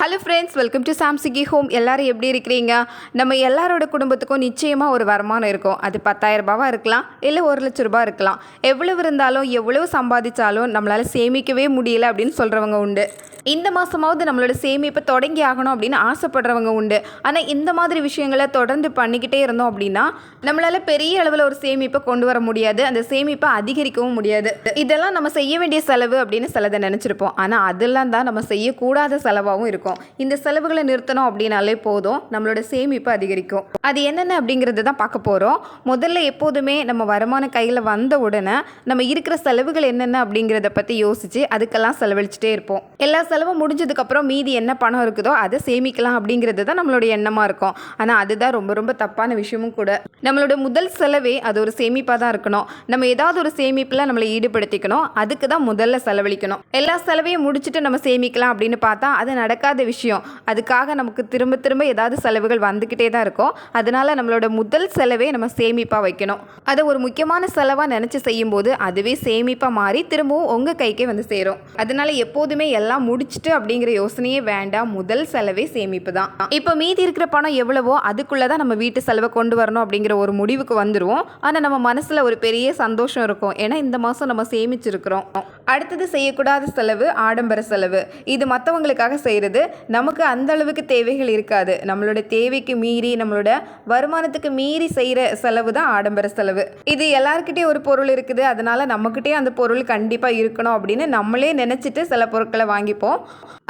Hello friends welcome to சாம்சிகி home எல்லோரும் எப்படி இருக்கிறீங்க? நம்ம எல்லாரோட குடும்பத்துக்கும் நிச்சயமாக ஒரு வருமானம் இருக்கும். அது பத்தாயிரரூபாவாக இருக்கலாம் இல்லை ஒரு லட்ச ரூபாய் இருக்கலாம். எவ்வளவு இருந்தாலும் எவ்வளவு சம்பாதிச்சாலும் நம்மளால் சேமிக்கவே முடியல அப்படின்னு சொல்கிறவங்க உண்டு. இந்த மாதமாவது நம்மளோட சேமிப்பை தொடங்கி ஆகணும் அப்படின்னு ஆசைப்படுறவங்க உண்டு. ஆனால் இந்த மாதிரி விஷயங்களை தொடர்ந்து பண்ணிக்கிட்டே இருந்தோம் அப்படின்னா நம்மளால் பெரிய அளவில் ஒரு சேமிப்பை கொண்டு வர முடியாது. அந்த சேமிப்பை அதிகரிக்கவும் முடியாது. இதெல்லாம் நம்ம செய்ய வேண்டிய செலவு அப்படின்னு சிலதை நினச்சிருப்போம். ஆனால் அதெல்லாம் தான் நம்ம செய்யக்கூடாத செலவாகவும் இருக்கும். இந்த செலவுகளை நிறுத்தணும் அப்படின்னாலே போதும். நம்மளோட சேமிப்பு அதிகரிக்கும். அது என்னென்ன அப்படிங்கிறது தான் பார்க்க போகிறோம் முதல்ல எப்போதுமே நம்ம வருமானம் கையில் வந்த உடனே நம்ம இருக்கிற செலவுகள் என்னென்ன அப்படிங்கிறத பற்றி யோசித்து அதுக்கெல்லாம் செலவழிச்சிட்டே இருப்போம். எல்லா செலவும் முடிஞ்சதுக்கப்புறம் மீதி என்ன பணம் இருக்குதோ அதை சேமிக்கலாம் அப்படிங்கிறது தான் நம்மளோட எண்ணமாக இருக்கும். ஆனால் அதுதான் ரொம்ப ரொம்ப தப்பான விஷயமும் கூட. நம்மளோட முதல் செலவே அது ஒரு சேமிப்பாக தான் இருக்கணும். நம்ம ஏதாவது ஒரு சேமிப்பில் நம்மளை ஈடுபடுத்திக்கணும். அதுக்கு தான் முதல்ல செலவழிக்கணும். எல்லா செலவையும் முடிச்சுட்டு நம்ம சேமிக்கலாம் அப்படின்னு பார்த்தா அது நடக்காத விஷயம். அதுக்காக நமக்கு திரும்ப திரும்ப ஏதாவது செலவுகள் வந்துக்கிட்டே தான் இருக்கும். அதனால நம்மளோட முதல் செலவே நம்ம சேமிப்பாக வைக்கணும். அதை ஒரு முக்கியமான செலவாக நினச்சி செய்யும்போது அதுவே சேமிப்பாக மாறி திரும்பவும் உங்கள் கைக்கே வந்து சேரும். அதனால எப்போதுமே எல்லாம் முடிச்சுட்டு அப்படிங்கிற யோசனையே வேண்டாம். முதல் செலவே சேமிப்பு தான். இப்போ மீதி இருக்கிற பணம் எவ்வளவோ அதுக்குள்ளே தான் நம்ம வீட்டு செலவை கொண்டு வரணும் அப்படிங்கிற ஒரு முடிவுக்கு வந்துடுவோம் ஆனால் நம்ம மனசில் ஒரு பெரிய சந்தோஷம் இருக்கும். ஏன்னா இந்த மாதம் நம்ம சேமிச்சிருக்கிறோம். அடுத்தது செய்யக்கூடாத செலவு ஆடம்பர செலவு. இது மற்றவங்களுக்காக செய்கிறது நமக்கு அந்த அளவுக்கு தேவைகள் இருக்காது. நம்மளோட தேவைக்கு மீறி நம்மளோட வருமானத்துக்கு மீறி செய்கிற செலவு தான் ஆடம்பர செலவு. இது எல்லாருக்கிட்டே ஒரு பொருள் இருக்குது. அதனால நம்மக்கிட்டே அந்த பொருள் கண்டிப்பாக இருக்கணும் அப்படின்னு நம்மளே நினச்சிட்டு சில பொருட்களை வாங்கிப்போம்.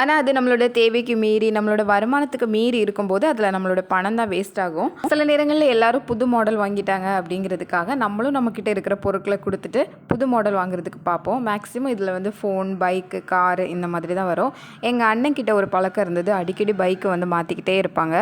ஆனால் அது நம்மளோட தேவைக்கு மீறி நம்மளோட வருமானத்துக்கு மீறி இருக்கும்போது அதில் நம்மளோட பணம் தான் வேஸ்ட் ஆகும். சில நேரங்களில் எல்லாரும் புது மாடல் வாங்கிட்டாங்க அப்படிங்கிறதுக்காக நம்மளும் நம்மக்கிட்ட இருக்கிற பொருட்களை கொடுத்துட்டு புது மாடல் வாங்குறதுக்கு பார்ப்போம். மேக்ஸிமம் இதில் வந்து ஃபோன் பைக்கு காரு இந்த மாதிரி தான் வரும். எங்கள் அண்ணன் கிட்ட ஒரு பழக்கம் இருந்தது. அடிக்கடி பைக்கை வந்து மாற்றிக்கிட்டே இருப்பாங்க.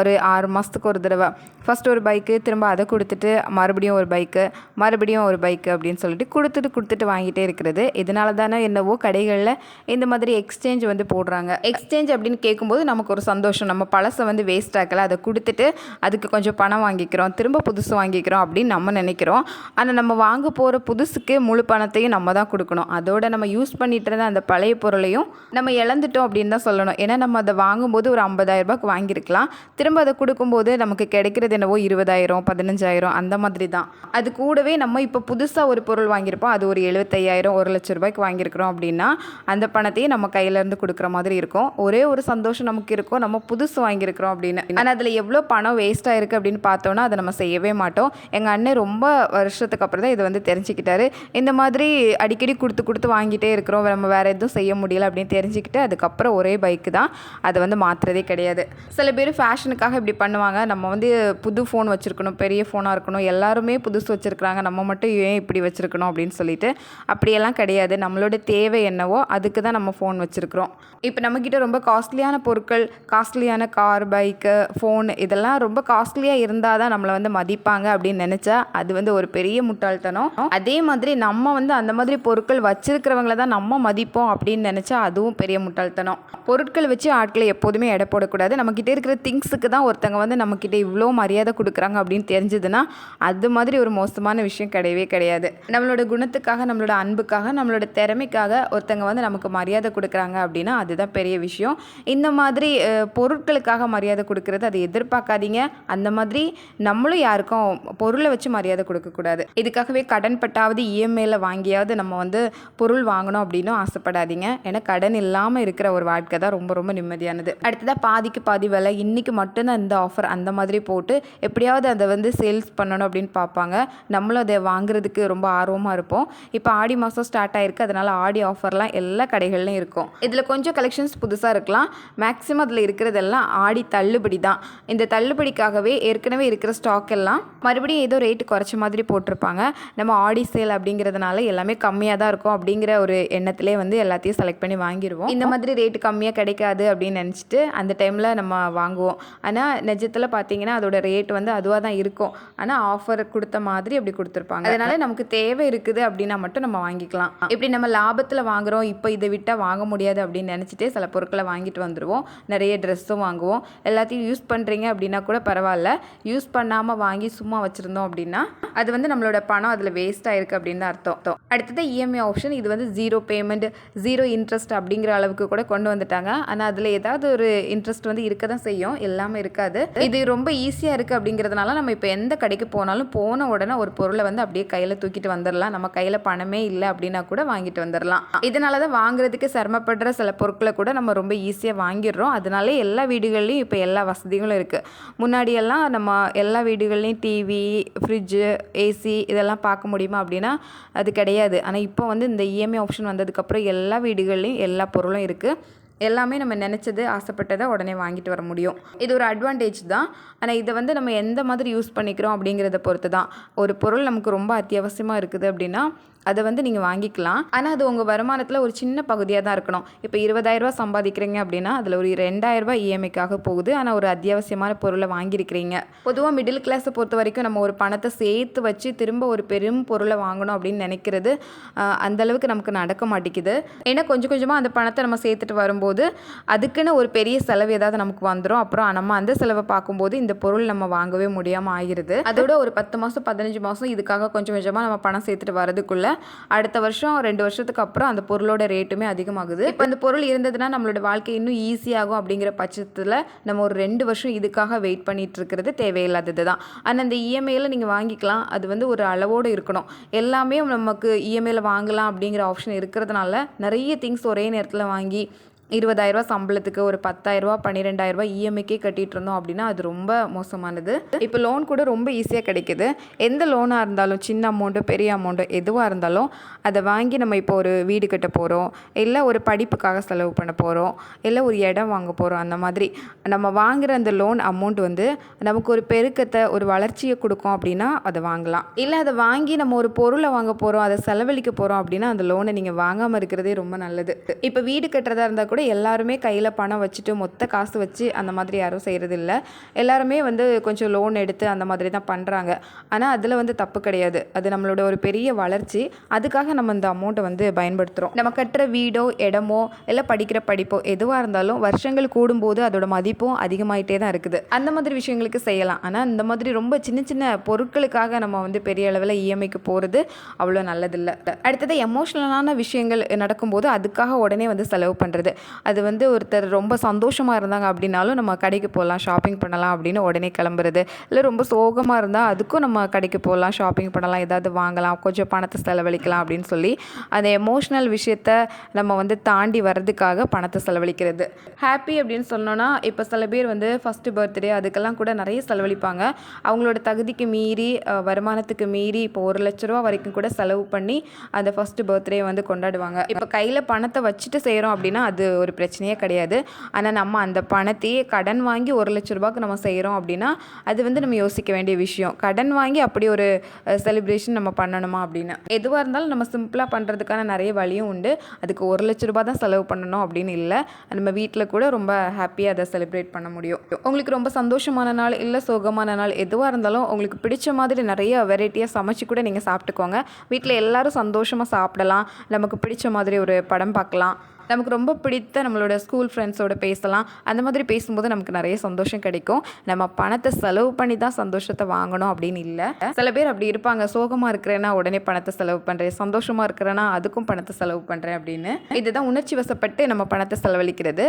ஒரு ஆறு மாதத்துக்கு ஒரு தடவை. ஃபஸ்ட் ஒரு பைக்கு திரும்ப அதை கொடுத்துட்டு மறுபடியும் ஒரு பைக்கு மறுபடியும் ஒரு பைக்கு அப்படின்னு சொல்லிட்டு கொடுத்துட்டு கொடுத்துட்டு வாங்கிட்டே இருக்கிறது. இதனால தானே என்னவோ கடைகளில் இந்த மாதிரி எக்ஸ்சேஞ்ச் வந்து போடுறாங்க. எக்ஸ்சேஞ்ச் அப்படின்னு கேட்கும்போது நமக்கு ஒரு சந்தோஷம். நம்ம பழசை வந்து வேஸ்ட் ஆக்கல. அதை கொடுத்துட்டு அதுக்கு கொஞ்சம் பணம் வாங்கிக்கிறோம். திரும்ப புதுசு வாங்கிக்கிறோம் அப்படின்னு நம்ம நினைக்கிறோம். ஆனால் நம்ம வாங்க போகிற புதுசுக்கு முழு பணத்தையும் நம்ம தான் கொடுக்கணும். அதோட நம்ம யூஸ் பண்ணிட்டு இருந்த அந்த பழைய பொருளையும் நம்ம இழந்துட்டோம் அப்படின்னு தான் சொல்லணும். ஏன்னா நம்ம அதை வாங்கும்போது ஒரு ஐம்பதாயிரம் ரூபாய்க்கு வாங்கியிருக்கலாம். திரும்ப அதை கொடுக்கும்போது நமக்கு கிடைக்கிறது என்னவோ இருபதாயிரம் பதினஞ்சாயிரம் அந்த மாதிரி தான். அது கூடவே நம்ம இப்போ புதுசாக ஒரு பொருள் வாங்கியிருப்போம். அது ஒரு எழுபத்தையாயிரம் ஒரு லட்ச ரூபாய்க்கு வாங்கியிருக்கிறோம் அப்படின்னா அந்த பணத்தையும் நம்ம கையிலேருந்து கொடுக்குற மாதிரி இருக்கும். ஒரே ஒரு சந்தோஷம் நமக்கு இருக்கும். நம்ம புதுசு வாங்கியிருக்கிறோம் அப்படின்னு. ஆனால் அதில் எவ்வளோ பணம் வேஸ்ட் ஆயிருக்கு அப்படின்னு பார்த்தோன்னா அதை நம்ம செய்யவே மாட்டோம். எங்கள் அண்ணன் ரொம்ப வருஷத்துக்கு அப்புறம் தான் இதை வந்து தெரிஞ்சுக்கிட்டாரு. இந்த மாதிரி அடிக்கடி கொடுத்து கொடுத்து வாங்கிட்டே இருக்கிறோம். நம்ம வேறு எதுவும் செய்ய முடியல அப்படின்னு தெரிஞ்சுக்கிட்டு அதுக்கப்புறம் ஒரே பைக்கு தான். அதை வந்து மாற்றுறதே கிடையாது. சில பேர் ஃபேஷனுக்காக இப்படி பண்ணுவாங்க. நம்ம வந்து புது ஃபோன் வச்சுருக்கணும் பெரிய ஃபோனாக இருக்கணும். எல்லாருமே புதுசு வச்சுருக்குறாங்க. நம்ம மட்டும் ஏன் இப்படி வச்சுருக்கணும் அப்படின்னு சொல்லிட்டு அப்படியெல்லாம் கிடையாது. நம்மளோட தேவை என்னவோ அதுக்கு தான் நம்ம ஃபோன் வச்சுருக்குறோம். இப்போ நம்மக்கிட்ட ரொம்ப காஸ்ட்லியான பொருட்கள் காஸ்ட்லியான கார் பைக்கு ஃபோன் இதெல்லாம் ரொம்ப காஸ்ட்லியாக இருந்தால் தான் நம்மளை வந்து மதிப்பாங்க அப்படின்னு நினச்சா அது வந்து ஒரு பெரிய முட்டாள்தனம். அதே மாதிரி நம்ம வந்து அந்த மாதிரி பொருட்கள் வச்சிருக்கிறவங்கள தான் நம்ம மதிப்போம் அப்படின்னு நினச்சா அதுவும் பெரிய முட்டாள்தனம். பொருட்கள் வச்சு ஆட்களை எப்போதுமே எடை போடக்கூடாது. நம்மக்கிட்ட இருக்கிற திங்ஸுக்கு தான் ஒருத்தங்க வந்து நம்மக்கிட்ட இவ்வளோ மரியாதை கொடுக்குறாங்க அப்படின்னு தெரிஞ்சதுன்னா அது மாதிரி ஒரு மோசமான விஷயம் கிடையவே கிடையாது. நம்மளோட குணத்துக்காக நம்மளோட அன்புக்காக நம்மளோட திறமைக்காக ஒருத்தங்க வந்து நமக்கு மரியாதை கொடுக்குறாங்க அப்படின்னா அதுதான் பெரிய விஷயம். இந்த மாதிரி பொருட்களுக்காக மரியாதை கொடுக்கறது அதை எதிர்பார்க்காதீங்க. அந்த மாதிரி நம்மளும் யாருக்கும் பொருளை வச்சு மரியாதை கொடுக்கக்கூடாது. இதுக்காகவே கடன் பட்டாவது இஎம்ஐயில் வாங்கியாவது நம்ம வந்து பொருள் வாங்கணும் அப்படின்னும் ஆசைப்படாதீங்க. ஏன்னா கடன் இல்லாமல் இருக்கிற ஒரு வாழ்க்கை தான் ரொம்ப ரொம்ப நிம்மதியானது. அடுத்ததாக பாதிக்கு பாதி விலை. இன்றைக்கி மட்டும்தான் இந்த ஆஃபர் அந்த மாதிரி போட்டு எப்படியாவது அதை வந்து சேல்ஸ் பண்ணணும் அப்படின்னு பார்ப்பாங்க. நம்மளும் அதை வாங்குறதுக்கு ரொம்ப ஆர்வமாக இருப்போம். இப்போ ஆடி மாதம் ஸ்டார்ட் ஆயிருக்கு. அதனால் ஆடி ஆஃபர்லாம் எல்லா கடைகள்லையும் இருக்கும். இதில் கொஞ்சம் கலெக்ஷன்ஸ் புதுசாக இருக்கலாம். மேக்ஸிமம் அதில் இருக்கிறதெல்லாம் ஆடி தள்ளுபடி தான். இந்த தள்ளுபடிக்காகவே ஏற்கனவே இருக்கிற ஸ்டாக் எல்லாம் மறுபடியும் ஏதோ ரேட்டு குறைச்ச மாதிரி போட்டிருப்பாங்க. நம்ம ஆடி சேல் அப்படிங்கிறதுனால எல்லாமே கம்மியாக தான் இருக்கும். அப்படிங்கிற ஒரு எண்ணத்திலே வந்து எல்லாத்தையும் செலக்ட் பண்ணி வாங்கிடுவோம் இந்த மாதிரி ரேட்டு கம்மியாக கிடைக்காது அப்படின்னு நினச்சிட்டு அந்த டைமில் நம்ம வாங்குவோம். ஆனால் நிஜத்தில் பார்த்தீங்கன்னா அதோட ரேட் வந்து அதுவாக தான் இருக்கும். ஆனால் ஆஃபர் கொடுத்த மாதிரி அப்படி கொடுத்துருப்பாங்க. அதனால நமக்கு தேவை இருக்குது அப்படின்னா மட்டும் நம்ம வாங்கிக்கலாம். இப்படி நம்ம லாபத்தில் வாங்குறோம் இப்போ இதை விட்டால் வாங்க முடியாது அப்படின்னு நினச்சிட்டே சில பொருட்களை வாங்கிட்டு வந்துடுவோம் நிறைய ட்ரெஸ்ஸும் வாங்குவோம். எல்லாத்தையும் யூஸ் பண்ணுறீங்க அப்படின்னா கூட பரவாயில்ல. யூஸ் பண்ணாமல் வாங்கி சும்மா வச்சுருந்தோம் அப்படின்னா அது வந்து நம்மளோட பணம் அதில் வேஸ்ட் ஆயிருக்கு அப்படின்னு தான் அர்த்தம். அடுத்தது இஎம்ஐ ஆப்ஷன் ஆப்ஷன் இது வந்து ஜீரோ பேமெண்ட் ஜீரோ இன்ட்ரெஸ்ட் அப்படிங்கிற அளவுக்கு கூட கொண்டு வந்துட்டாங்க. ஆனால் அதில் ஏதாவது ஒரு இன்ட்ரெஸ்ட் வந்து இருக்க தான் செய்யும். எல்லாமே இருக்காது. இது ரொம்ப ஈஸியாக இருக்குது அப்படிங்கிறதுனால நம்ம இப்போ எந்த கடைக்கு போனாலும் போன உடனே ஒரு பொருளை வந்து அப்படியே கையில் தூக்கிட்டு வந்துடலாம் நம்ம கையில் பணமே இல்லை அப்படின்னா கூட வாங்கிட்டு வந்துடலாம் இதனால தான் வாங்குறதுக்கு சிரமப்படுற சில பொருட்களை கூட நம்ம ரொம்ப ஈஸியாக வாங்கிடுறோம். அதனாலே எல்லா வீடுகள்லையும் இப்போ எல்லா வசதிகளும் இருக்குது முன்னாடியெல்லாம் நம்ம எல்லா வீடுகள்லையும் டிவி ஃப்ரிட்ஜு ஏசி இதெல்லாம் பார்க்க முடியுமா அப்படின்னா அது கிடையாது. ஆனால் இப்போ வந்து இந்த இஎம்ஐ ஆப்ஷன் வந்ததுக்கப்புறம் எல்லா வீடுகள்லையும் எல்லா பொருளும் இருக்குது எல்லாமே நம்ம நினச்சது ஆசைப்பட்டதை உடனே வாங்கிட்டு வர முடியும். இது ஒரு அட்வான்டேஜ் தான். ஆனால் இதை வந்து நம்ம எந்த மாதிரி யூஸ் பண்ணிக்கிறோம் அப்படிங்கிறத பொறுத்து தான் ஒரு பொருள் நமக்கு ரொம்ப அத்தியாவசியமாக இருக்குது அப்படின்னா அதை வந்து நீங்கள் வாங்கிக்கலாம். ஆனால் அது உங்கள் வருமானத்தில் ஒரு சின்ன பகுதியாக தான் இருக்கணும். இப்போ இருபதாயிரரூபா சம்பாதிக்கிறீங்க அப்படின்னா அதில் ஒரு ரெண்டாயிரரூபா இஎம்ஐக்காக போகுது. ஆனால் ஒரு அத்தியாவசியமான பொருளை வாங்கியிருக்கிறீங்க. பொதுவாக மிடில் கிளாஸை பொறுத்த வரைக்கும் நம்ம ஒரு பணத்தை சேர்த்து வச்சு திரும்ப ஒரு பெரும் பொருளை வாங்கணும் அப்படின்னு நினைக்கிறது அந்தளவுக்கு அந்த அளவுக்கு நமக்கு நடக்க மாட்டேங்குது. ஏன்னா கொஞ்சம் கொஞ்சமாக அந்த பணத்தை நம்ம சேர்த்துட்டு வரும்போது அதுக்குன்னு ஒரு பெரிய செலவு ஏதாவது நமக்கு வந்துடும் அப்புறம் நம்ம அந்த செலவை பார்க்கும்போது இந்த பொருள் நம்ம வாங்கவே முடியாமல் ஆகிருது. அதோட ஒரு பத்து மாதம் பதினஞ்சு மாதம் இதுக்காக கொஞ்சம் கொஞ்சமாக நம்ம பணம் சேர்த்துட்டு வரதுக்குள்ள அடுத்த வருஷம் ரெண்டு வருஷத்துக்கு அப்புறம் அந்த பொருளோட ரேட்டுமே அதிகமாகுது. இப்போ அந்த பொருள் இருந்ததுன்னா நம்மளோட வாழ்க்கை இன்னும் ஈஸியாகும் அப்படிங்கிற பட்சத்தில் நம்ம ஒரு ரெண்டு வருஷம் இதுக்காக வெயிட் பண்ணிட்டு இருக்கிறது தேவையில்லாதது தான். ஆனால் அந்த இஎம்ஐயில் நீங்கள் வாங்கிக்கலாம். அது வந்து ஒரு அளவோடு இருக்கணும். எல்லாமே நமக்கு இஎம்ஐயில் வாங்கலாம் அப்படிங்கிற ஆப்ஷன் இருக்கிறதுனால நிறைய திங்ஸ் ஒரே நேரத்தில் வாங்கி இருபதாயிரரூவா சம்பளத்துக்கு ஒரு பத்தாயிரரூவா பன்னிரெண்டாயிரரூவா இஎம்ஐக்கே கட்டிட்டு இருந்தோம் அப்படின்னா அது ரொம்ப மோசமானது. இப்போ லோன் கூட ரொம்ப ஈஸியாக கிடைக்குது. எந்த லோனாக இருந்தாலும் சின்ன அமௌண்ட்டு பெரிய அமௌண்ட்டு எதுவாக இருந்தாலும் அதை வாங்கி நம்ம இப்போ ஒரு வீடு கட்ட போகிறோம் இல்லை ஒரு படிப்புக்காக செலவு பண்ண போகிறோம் இல்லை ஒரு இடம் வாங்க போகிறோம் அந்த மாதிரி. நம்ம வாங்குகிற அந்த லோன் அமௌண்ட் வந்து நமக்கு ஒரு பெருக்கத்தை ஒரு வளர்ச்சியை கொடுக்கும் அப்படின்னா அதை வாங்கலாம். இல்லை அதை வாங்கி நம்ம ஒரு பொருளை வாங்க போகிறோம் அதை செலவழிக்க போகிறோம் அப்படின்னா அந்த லோனை நீங்கள் வாங்காமல் இருக்கிறதே ரொம்ப நல்லது. இப்போ வீடு கட்டுறதா இருந்தால் கூட எல்லாருமே கையில் பணம் வச்சுட்டு மொத்த காசு வச்சு அந்த மாதிரி யாரும் செய்கிறது இல்லை எல்லாருமே வந்து கொஞ்சம் லோன் எடுத்து அந்த மாதிரி தான் பண்ணுறாங்க ஆனால் அதில் வந்து தப்பு கிடையாது. அது நம்மளோட ஒரு பெரிய வளர்ச்சி. அதுக்காக நம்ம இந்த அமௌண்ட்டை வந்து பயன்படுத்துகிறோம் நம்ம கட்டுற வீடோ இடமோ இல்லை படிக்கிற படிப்போ எதுவாக இருந்தாலும் வருஷங்கள் கூடும்போது அதோட மதிப்பும் அதிகமாயிட்டே தான் இருக்குது. அந்த மாதிரி விஷயங்களுக்கு செய்யலாம். ஆனால் இந்த மாதிரி ரொம்ப சின்ன சின்ன பொருட்களுக்காக நம்ம வந்து பெரிய அளவில் இஎம்ஐக்கு போகிறது அவ்வளோ நல்லதில்லை. அடுத்தது எமோஷ்னலான விஷயங்கள் நடக்கும்போது அதுக்காக உடனே வந்து செலவு பண்ணுறது அது வந்து ஒருத்தர் ரொம்ப சந்தோஷமாக இருந்தாங்க அப்படின்னாலும் நம்ம கடைக்கு போகலாம் ஷாப்பிங் பண்ணலாம் அப்படின்னு உடனே கிளம்புறது. இல்லை ரொம்ப சோகமாக இருந்தால் அதுக்கும் நம்ம கடைக்கு போகலாம் ஷாப்பிங் பண்ணலாம் ஏதாவது வாங்கலாம் கொஞ்சம் பணத்தை செலவழிக்கலாம் அப்படின்னு சொல்லி அந்த எமோஷ்னல் விஷயத்த நம்ம வந்து தாண்டி வர்றதுக்காக பணத்தை செலவழிக்கிறது. ஹாப்பி அப்படின்னு சொன்னோன்னா இப்போ சில பேர் வந்து ஃபஸ்ட்டு பர்த்டே அதுக்கெல்லாம் கூட நிறைய செலவழிப்பாங்க. அவங்களோட தகுதிக்கு மீறி வருமானத்துக்கு மீறி இப்போ ஒரு லட்ச ரூபா வரைக்கும் கூட செலவு பண்ணி அந்த ஃபஸ்ட்டு பர்த்டே வந்து கொண்டாடுவாங்க. இப்போ கையில் பணத்தை வச்சுட்டு செய்கிறோம் அப்படின்னா அது ஒரு பிரச்சனையே கிடையாது. ஆனால் நம்ம அந்த பணத்தையே கடன் வாங்கி ஒரு லட்ச ரூபாய்க்கு நம்ம செய்கிறோம் அப்படின்னா அது வந்து நம்ம யோசிக்க வேண்டிய விஷயம். கடன் வாங்கி அப்படி ஒரு செலிப்ரேஷன் நம்ம பண்ணணுமா அப்படின்னு? எதுவாக இருந்தாலும் நம்ம சிம்பிளாக பண்ணுறதுக்கான நிறைய வழியும் உண்டு. அதுக்கு ஒரு லட்ச ரூபாய் தான் செலவு பண்ணணும் அப்படின்னு இல்லை. நம்ம வீட்டில் கூட ரொம்ப ஹாப்பியாக அதை செலிப்ரேட் பண்ண முடியும். உங்களுக்கு ரொம்ப சந்தோஷமான நாள் இல்லை சோகமான நாள் எதுவாக இருந்தாலும் உங்களுக்கு பிடிச்ச மாதிரி நிறைய வெரைட்டியாக சமைச்சு கூட நீங்கள் சாப்பிட்டுக்கோங்க. வீட்டில் எல்லோரும் சந்தோஷமாக சாப்பிடலாம். நமக்கு பிடிச்ச மாதிரி ஒரு படம் பார்க்கலாம். நமக்கு ரொம்ப பிடித்த நம்மளோட ஸ்கூல் ஃப்ரெண்ட்ஸோட பேசலாம். அந்த மாதிரி பேசும்போது நமக்கு நிறைய சந்தோஷம் கிடைக்கும். நம்ம பணத்தை செலவு பண்ணி தான் சந்தோஷத்தை வாங்கணும் அப்படின்னு இல்லை. சில பேர் அப்படி இருப்பாங்க. சோகமாக இருக்கிறேன்னா உடனே பணத்தை செலவு பண்ணுறேன் சந்தோஷமாக இருக்கிறேன்னா அதுக்கும் பணத்தை செலவு பண்ணுறேன் அப்படின்னு. இதுதான் உணர்ச்சி வசப்பட்டு நம்ம பணத்தை செலவழிக்கிறது.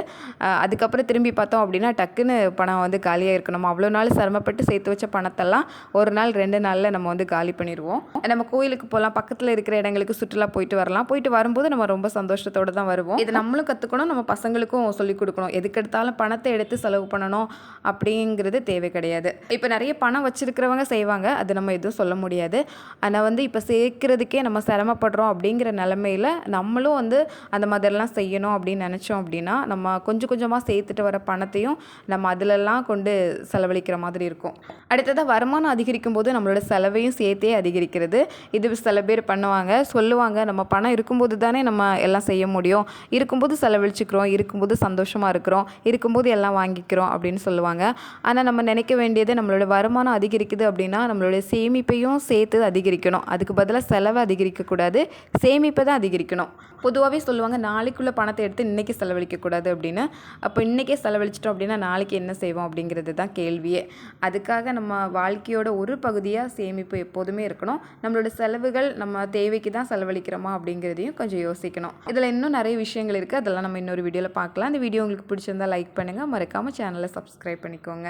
அதுக்கப்புறம் திரும்பி பார்த்தோம் அப்படின்னா டக்குன்னு பணம் வந்து காலியாக இருக்கணும்? அவ்வளோ நாள் சிரமப்பட்டு சேர்த்து வச்ச பணத்தெல்லாம் ஒரு நாள் ரெண்டு நாளில் நம்ம வந்து காலி பண்ணிடுவோம் நம்ம கோயிலுக்கு போகலாம். பக்கத்தில் இருக்கிற இடங்களுக்கு சுற்றுலா போயிட்டு வரலாம். போயிட்டு வரும்போது நம்ம ரொம்ப சந்தோஷத்தோடு தான் வருவோம். இது நம்மளும் கற்றுக்கணும் நம்ம பசங்களுக்கும் சொல்லிக் கொடுக்கணும். எதுக்கு எடுத்தாலும் பணத்தை எடுத்து செலவு பண்ணணும் அப்படிங்கிறது தேவை கிடையாது. இப்போ நிறைய பணம் வச்சிருக்கிறவங்க செய்வாங்க. அது நம்ம எதுவும் சொல்ல முடியாது. ஆனால் வந்து இப்போ சேர்க்கறதுக்கே நம்ம சிரமப்படுறோம் அப்படிங்கிற நிலமையில நம்மளும் வந்து அந்த மாதிரிலாம் செய்யணும் அப்படின்னு நினச்சோம் அப்படின்னா நம்ம கொஞ்சம் கொஞ்சமாக சேர்த்துட்டு வர பணத்தையும் நம்ம அதிலெல்லாம் கொண்டு செலவழிக்கிற மாதிரி இருக்கும். அடுத்ததாக வருமானம் அதிகரிக்கும் போது நம்மளோட செலவையும் சேர்த்தே அதிகரிக்கிறது. இது சில பேர் பண்ணுவாங்க சொல்லுவாங்க நம்ம பணம் இருக்கும்போது தானே நம்ம எல்லாம் செய்ய முடியும். இருக்கும்போது செலவழிச்சுக்கிறோம் இருக்கும்போது சந்தோஷமாக இருக்கிறோம் இருக்கும்போது எல்லாம் வாங்கிக்கிறோம் அப்படின்னு சொல்லுவாங்க. ஆனால் நம்ம நினைக்க வேண்டியது நம்மளோட வருமானம் அதிகரிக்குது அப்படின்னா நம்மளுடைய சேமிப்பையும் சேர்த்து அதிகரிக்கணும். அதுக்கு பதிலாக செலவை அதிகரிக்கக்கூடாது சேமிப்பை தான் அதிகரிக்கணும். பொதுவாகவே சொல்லுவாங்க நாளைக்குள்ளே பணத்தை எடுத்து இன்றைக்கி செலவழிக்கக்கூடாது அப்படின்னு. அப்போ இன்றைக்கே செலவழிச்சிட்டோம் அப்படின்னா நாளைக்கு என்ன செய்வோம் அப்படிங்கிறது தான் கேள்வியே. அதுக்காக நம்ம வாழ்க்கையோட ஒரு பகுதியாக சேமிப்பு எப்போதுமே இருக்கணும். நம்மளோட செலவுகள் நம்ம தேவைக்கு தான் செலவழிக்கிறோமா அப்படிங்கிறதையும் கொஞ்சம் யோசிக்கணும். இதில் இன்னும் நிறைய விஷயங்கள் இருக்குது அதெல்லாம் நம்ம இன்னொரு வீடியோவில் பார்க்கலாம். இந்த வீடியோ உங்களுக்கு பிடிச்சிருந்தா லைக் பண்ணுங்கள் மறக்காமல் சேனலை சப்ஸ்கிரைப் பண்ணிக்கோங்க.